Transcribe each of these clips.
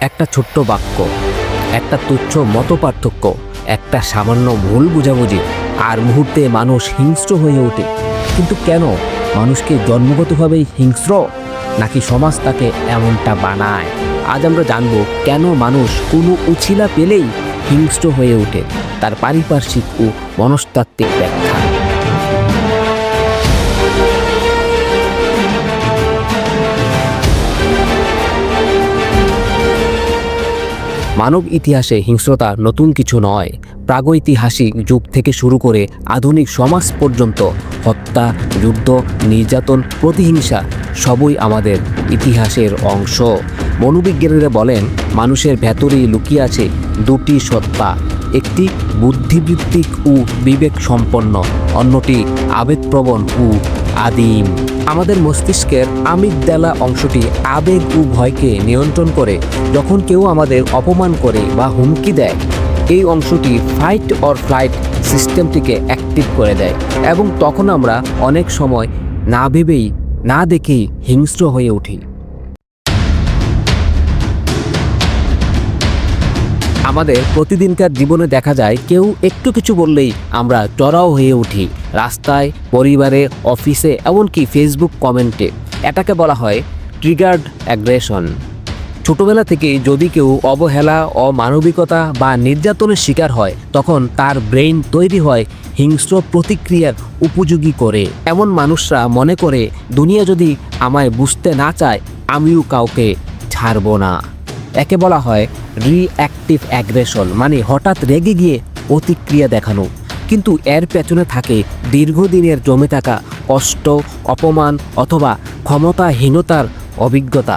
একটা ছোট্ট বাক্য, একটা তুচ্ছ মতপার্থক্য, একটা সামান্য ভুল বুঝাবুঝি। আর মুহূর্তে মানুষ হিংস্র হয়ে ওঠে। কিন্তু কেন মানুষকে জন্মগতভাবেই হিংস্র? নাকি সমাজ তাকে এমনটা বানায়? আজ আমরা জানব কেন মানুষ কোনো উছিলা পেলেই হিংস্র হয়ে ওঠে, তার পারিপার্শ্বিক ও মনস্তাত্ত্বিক ব্যাখ্যা। মানব ইতিহাসে হিংস্রতা নতুন কিছু নয়। প্রাগৈতিহাসিক যুগ থেকে শুরু করে আধুনিক সমাজ পর্যন্ত হত্যা, যুদ্ধ, নির্যাতন, প্রতিহিংসা সবই আমাদের ইতিহাসের অংশ। মনোবিজ্ঞানীরা বলেন, মানুষের ভেতরেই লুকিয়ে আছে দুটি সত্তা, একটি বুদ্ধিবৃত্তিক ও বিবেক সম্পন্ন অন্যটি আবেগপ্রবণ ও আদিম। আমাদের মস্তিষ্কের আমিগদালা অংশটি আবেগ ও ভয়কে নিয়ন্ত্রণ করে, যখন কেউ আমাদের অপমান করে বা হুমকি দেয়, এই অংশটি ফাইট অর ফ্লাইট সিস্টেমটিকে অ্যাক্টিভ করে দেয় এবং তখন আমরা অনেক সময় না ভেবেই, না দেখেই হিংস্র হয়ে উঠি। আমাদের প্রতিদিনকার জীবনে দেখা যায় কেউ একটু কিছু বললেই আমরা চড়াও হয়ে উঠি। রাস্তায়, পরিবারে, অফিসে, এমনকি ফেসবুক কমেন্টে। এটাকে বলা হয় ট্রিগার্ড অ্যাগ্রেশন। ছোটবেলা থেকে যদি কেউ অবহেলা, অমানবিকতা বা নির্যাতনের শিকার হয়, তখন তার ব্রেইন তৈরি হয় হিংস্র প্রতিক্রিয়ার উপযোগী করে। এমন মানুষরা মনে করে, দুনিয়া যদি আমায় বুঝতে না চায়, আমিও কাউকে ছাড়ব না। একে বলা হয় রিঅ্যাক্টিভ অ্যাগ্রেশন মানে হঠাৎ রেগে গিয়ে প্রতিক্রিয়া দেখানো। কিন্তু এর পেছনে থাকে দীর্ঘদিনের জমে থাকা কষ্ট, অপমান অথবা ক্ষমতাহীনতার অভিজ্ঞতা।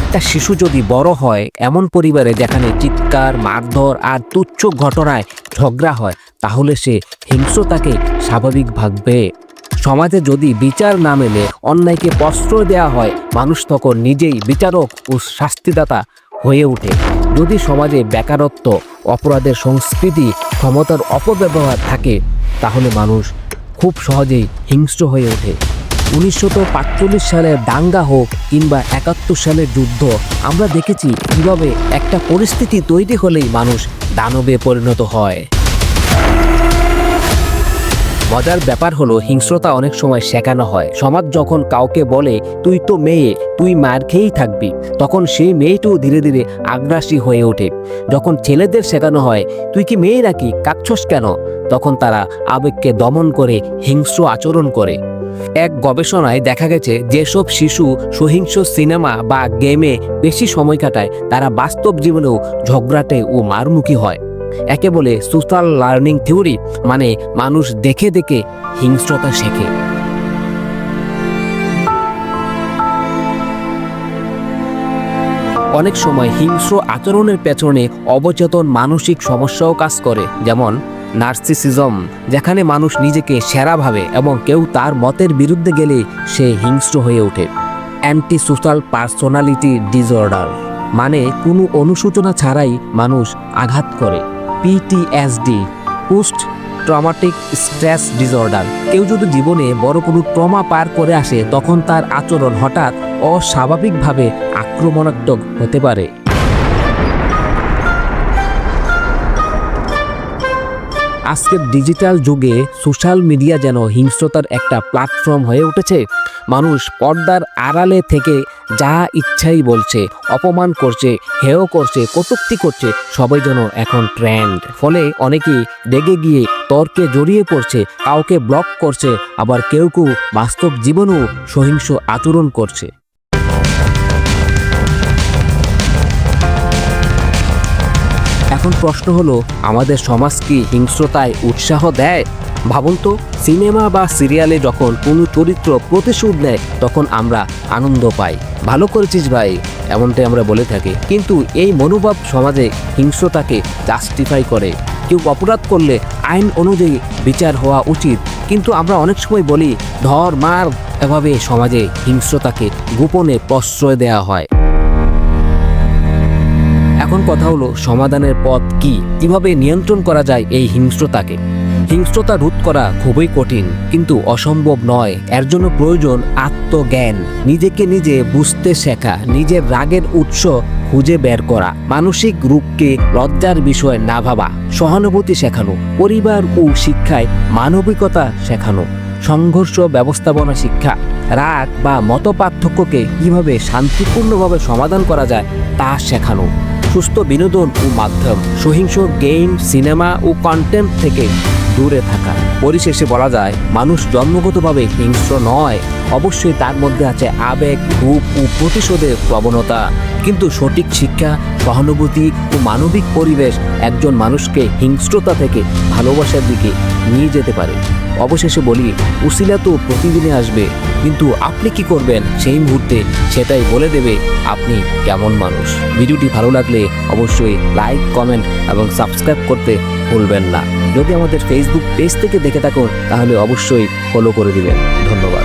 একটা শিশু যদি বড় হয়, এমন পরিবারে যেখানে চিৎকার, মারধর আর তুচ্ছ ঘটনায় ঝগড়া হয়, তাহলে সে হিংস্রতাকে স্বাভাবিক ভাববে। সমাজে যদি বিচার না মেলে, অন্যায়কে প্রশ্রয় দেওয়া হয়, মানুষ তখন নিজেই বিচারক ও শাস্তিদাতা হয়ে ওঠে। যদি সমাজে বেকারত্ব, অপরাধের সংস্কৃতি, ক্ষমতার অপব্যবহার থাকে, তাহলে মানুষ খুব সহজেই হিংস্র হয়ে ওঠে। উনিশশো সালের দাঙ্গা হোক কিংবা একাত্তর সালের যুদ্ধ, আমরা দেখেছি কীভাবে একটা পরিস্থিতি তৈরি হলেই মানুষ দানবে পরিণত হয়। মজার ব্যাপার হলো হিংস্রতা অনেক সময় শেখানো হয়। সমাজ যখন কাউকে বলে, তুই তো মেয়ে, তুই মার খেয়েই থাকবি, তখন সেই মেয়েটিও ধীরে ধীরে আগ্রাসী হয়ে ওঠে। যখন ছেলেদের শেখানো হয়, তুই কি মেয়ে নাকি? কাচ্ছস কেন? তখন তারা আবেগকে দমন করে, হিংস্র আচরণ করে। এক গবেষণায় দেখা গেছে, যেসব শিশু সহিংস সিনেমা বা গেমে বেশি সময় কাটায়, তারা বাস্তব জীবনেও ঝগড়াটে ও মারমুখী হয়। একে বলে সোশ্যাল লার্নিং থিওরি মানে মানুষ দেখে দেখে হিংস্রতা শেখে। অনেক সময় হিংস্র আচরণের পেছনে অবচেতন মানসিক সমস্যাও কাজ করে, যেমন নার্সিসিজম, যেখানে মানুষ নিজেকে সেরা ভাবে এবং কেউ তার মতের বিরুদ্ধে গেলে সে হিংস্র হয়ে ওঠে। অ্যান্টি সোশ্যাল পার্সোনালিটি ডিসঅর্ডার মানে কোনো অনুশোচনা ছাড়াই মানুষ আঘাত করে। PTSD post traumatic stress disorder কেউ যদি জীবনে বড় কোনো ট্রমা পার করে আসে, তখন তার আচরণ হঠাৎ অস্বাভাবিকভাবে আক্রমণাত্মক হতে পারে। আজকের ডিজিটাল যুগে সোশ্যাল মিডিয়া যেন হিংস্রতার একটা প্ল্যাটফর্ম হয়ে উঠেছে। মানুষ পর্দার আড়ালে থেকে যা ইচ্ছাই বলছে, অপমান করছে, হেয় করছে, কটুক্তি করছে, সবাই যেন এখন ট্রেন্ড ফলে অনেকেই রেগে গিয়ে তর্কে জড়িয়ে পড়ছে, কাউকে ব্লক করছে, আবার কেউ কেউ বাস্তব জীবনেও সহিংস আচরণ করছে। এখন প্রশ্ন হলো, আমাদের সমাজ কি হিংস্রতায় উৎসাহ দেয়? ভাবুন তো, সিনেমা বা সিরিয়ালে যখন কোনো চরিত্র প্রতিশোধ নেয়, তখন আমরা আনন্দ পাই। ভালো করেছিস ভাই, এমনটাই আমরা বলে থাকি। কিন্তু এই মনোভাব সমাজে হিংস্রতাকে জাস্টিফাই করে। কেউ অপরাধ করলে আইন অনুযায়ী বিচার হওয়া উচিত। কিন্তু আমরা অনেক সময় বলি, ধর মার, এভাবে সমাজে হিংস্রতাকে গোপনে প্রশ্রয় দেওয়া হয়। এখন কথা হলো সমাধানের পথ কি? কীভাবে নিয়ন্ত্রণ করা যায় এই হিংস্রতাকে? হিংস্রতা রোধ করা খুবই কঠিন, কিন্তু অসম্ভব নয়। এর জন্য প্রয়োজন আত্মজ্ঞান। নিজেকে নিজে বুঝতে শেখা, নিজের রাগের উৎস খুঁজে বের করা, মানসিক রূপকে লজ্জার বিষয় না ভাবা, সহানুভূতি শেখানো, পরিবার ও শিক্ষায় মানবিকতা শেখানো, সংঘর্ষ ব্যবস্থাপনা শিক্ষা, রাগ বা মতপার্থক্যকে কীভাবে শান্তিপূর্ণভাবে সমাধান করা যায় তা শেখানো। সুস্থ বিনোদন ও মাধ্যম, সহিংস গেম, সিনেমা ও কন্টেন্ট থেকে দূরে থাকা। পরিশেষে বলা যায়, মানুষ জন্মগতভাবে হিংস্র নয়। অবশ্যই তার মধ্যে আছে আবেগ রূপ ও প্রতিশোধের প্রবণতা। কিন্তু সঠিক শিক্ষা, সহানুভূতি ও মানবিক পরিবেশ একজন মানুষকে হিংস্রতা থেকে ভালোবাসার দিকে নিয়ে যেতে পারে। অবশেষে বলি উসিলা তো প্রতিদিনে আসবে। কিন্তু আপনি কি করবেন সেই মুহূর্তে সেটাই বলে দেবে আপনি কেমন মানুষ। ভিডিওটি ভালো লাগলে অবশ্যই লাইক কমেন্ট এবং সাবস্ক্রাইব করতে ভুলবেন না। যদি আমাদের ফেসবুক পেজ থেকে দেখে থাকুন, তাহলে অবশ্যই ফলো করে দিবেন। ধন্যবাদ।